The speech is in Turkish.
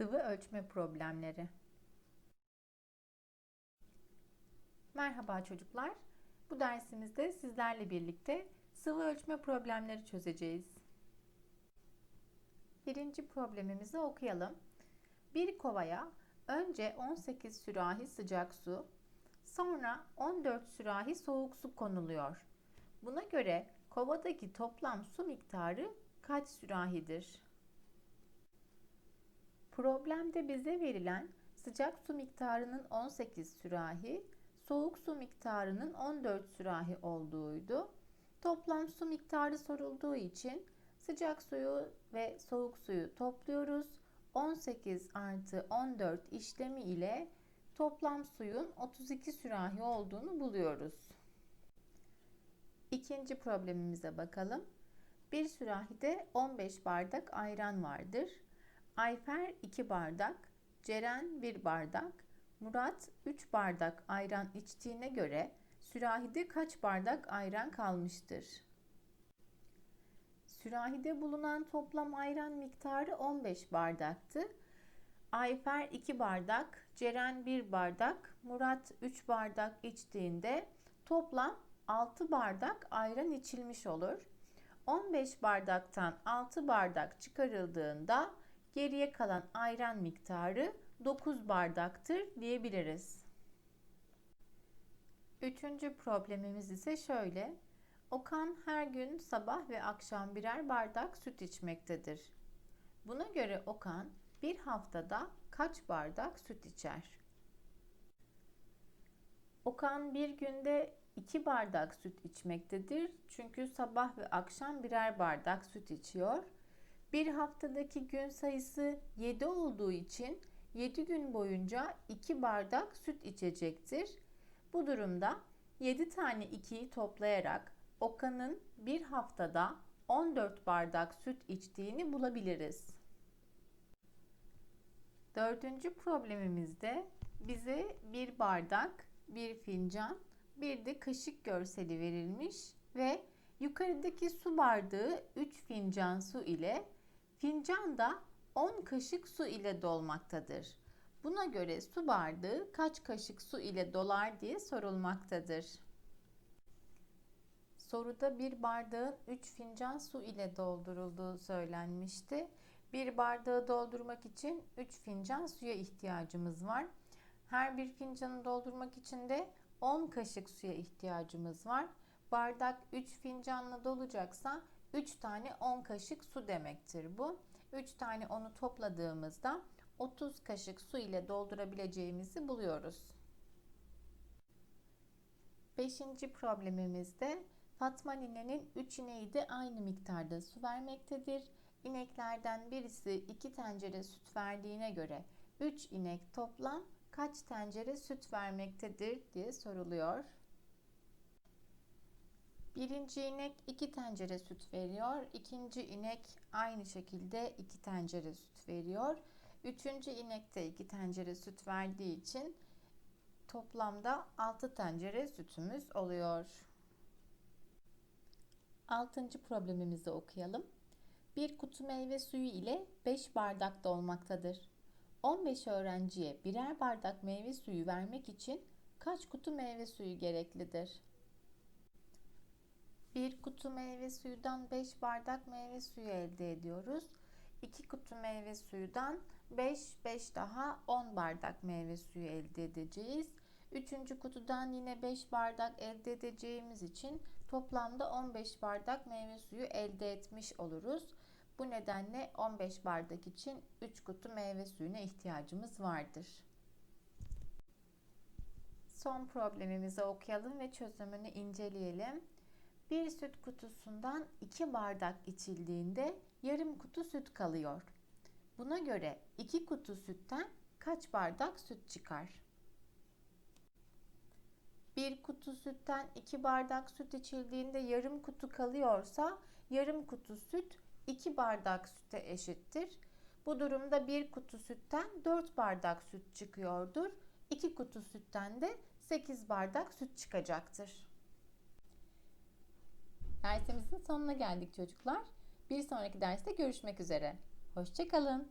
Sıvı ölçme problemleri. Merhaba çocuklar. Bu dersimizde sizlerle birlikte sıvı ölçme problemleri çözeceğiz. Birinci problemimizi okuyalım. Bir kovaya önce 18 sürahi sıcak su, sonra 14 sürahi soğuk su konuluyor. Buna göre kovadaki toplam su miktarı kaç sürahidir? Problemde bize verilen sıcak su miktarının 18 sürahi, soğuk su miktarının 14 sürahi olduğuydu. Toplam su miktarı sorulduğu için sıcak suyu ve soğuk suyu topluyoruz. 18 artı 14 işlemi ile toplam suyun 32 sürahi olduğunu buluyoruz. İkinci problemimize bakalım. Bir sürahide 15 bardak ayran vardır. Ayfer 2 bardak, Ceren 1 bardak, Murat 3 bardak ayran içtiğine göre sürahide kaç bardak ayran kalmıştır? Sürahide bulunan toplam ayran miktarı 15 bardaktı. Ayfer 2 bardak, Ceren 1 bardak, Murat 3 bardak içtiğinde toplam 6 bardak ayran içilmiş olur. 15 bardaktan 6 bardak çıkarıldığında geriye kalan ayran miktarı 9 bardaktır diyebiliriz. Üçüncü problemimiz ise şöyle. Okan her gün sabah ve akşam birer bardak süt içmektedir. Buna göre Okan bir haftada kaç bardak süt içer? Okan bir günde 2 bardak süt içmektedir. Çünkü sabah ve akşam birer bardak süt içiyor. Bir haftadaki gün sayısı 7 olduğu için 7 gün boyunca 2 bardak süt içecektir. Bu durumda 7 tane 2'yi toplayarak Okan'ın bir haftada 14 bardak süt içtiğini bulabiliriz. Dördüncü problemimizde bize bir bardak, bir fincan, bir de kaşık görseli verilmiş ve yukarıdaki su bardağı 3 fincan su ile fincan da 10 kaşık su ile dolmaktadır. Buna göre su bardağı kaç kaşık su ile dolar diye sorulmaktadır. Soruda bir bardağın 3 fincan su ile doldurulduğu söylenmişti. Bir bardağı doldurmak için 3 fincan suya ihtiyacımız var. Her bir fincanı doldurmak için de 10 kaşık suya ihtiyacımız var. Bardak 3 fincanla dolacaksa 3 tane 10 kaşık su demektir bu. 3 tane onu topladığımızda 30 kaşık su ile doldurabileceğimizi buluyoruz. Beşinci problemimizde Fatma ninenin 3 ineği de aynı miktarda su vermektedir. İneklerden birisi 2 tencere süt verdiğine göre 3 inek toplam kaç tencere süt vermektedir diye soruluyor. Birinci inek 2 tencere süt veriyor. İkinci inek aynı şekilde 2 tencere süt veriyor. Üçüncü inek de 2 tencere süt verdiği için toplamda 6 tencere sütümüz oluyor. Altıncı problemimizi okuyalım. Bir kutu meyve suyu ile 5 bardak dolmaktadır. 15 öğrenciye birer bardak meyve suyu vermek için kaç kutu meyve suyu gereklidir? Bir kutu meyve suyundan 5 bardak meyve suyu elde ediyoruz. 2 kutu meyve suyundan 5, 5 daha 10 bardak meyve suyu elde edeceğiz. Üçüncü kutudan yine 5 bardak elde edeceğimiz için toplamda 15 bardak meyve suyu elde etmiş oluruz. Bu nedenle 15 bardak için 3 kutu meyve suyuna ihtiyacımız vardır. Son problemimizi okuyalım ve çözümünü inceleyelim. Bir süt kutusundan 2 bardak içildiğinde yarım kutu süt kalıyor. Buna göre 2 kutu sütten kaç bardak süt çıkar? Bir kutu sütten 2 bardak süt içildiğinde yarım kutu kalıyorsa yarım kutu süt 2 bardak süte eşittir. Bu durumda bir kutu sütten 4 bardak süt çıkıyordur. 2 kutu sütten de 8 bardak süt çıkacaktır. Dersimizin sonuna geldik çocuklar. Bir sonraki derste görüşmek üzere. Hoşçakalın.